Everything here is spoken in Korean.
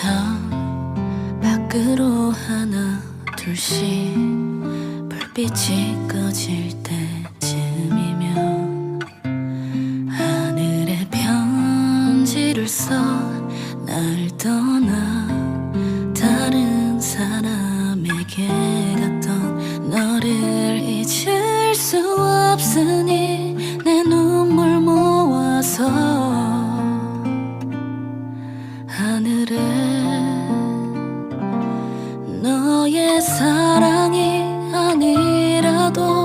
방 밖으로 하나 둘씩 불빛이 꺼질 때 너의 사랑이 아니라도